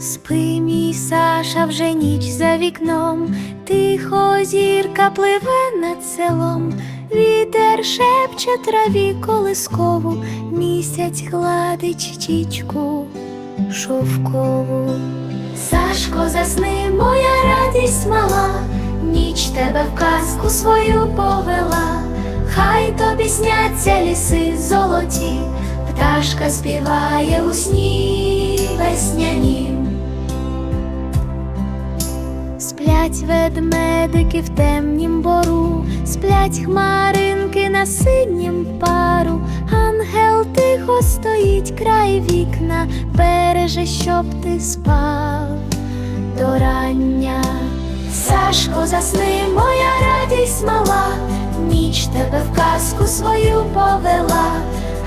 Спи, мій Саша, вже ніч за вікном, тихо зірка пливе над селом, вітер шепче траві колискову, місяць гладить чічку шовкову. Сашко, засни, моя радість мала, ніч тебе в казку свою повела, хай тобі сняться ліси золоті, пташка співає у сні весняні. Сплять ведмедики в темнім бору, сплять хмаринки на синім пару, ангел тихо стоїть край вікна, береже, щоб ти спав. До рання. Сашко, засни, моя радість мала, ніч тебе в казку свою повела,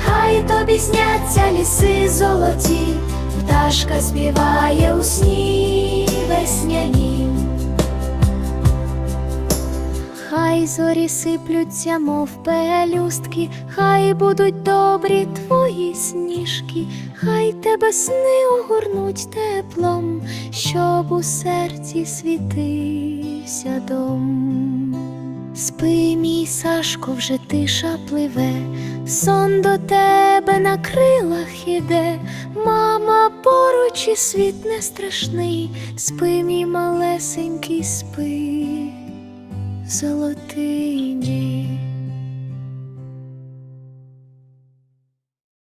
хай тобі сняться ліси золоті, пташка співає у сні весняні. Хай зорі сиплються, мов пелюстки, хай будуть добрі твої сніжки, хай тебе сни огорнуть теплом, щоб у серці світився дом. Спи, мій Сашко, вже тиша пливе, сон до тебе на крилах іде, мама поруч і світ не страшний, спи, мій малесенький, спи золотий дім.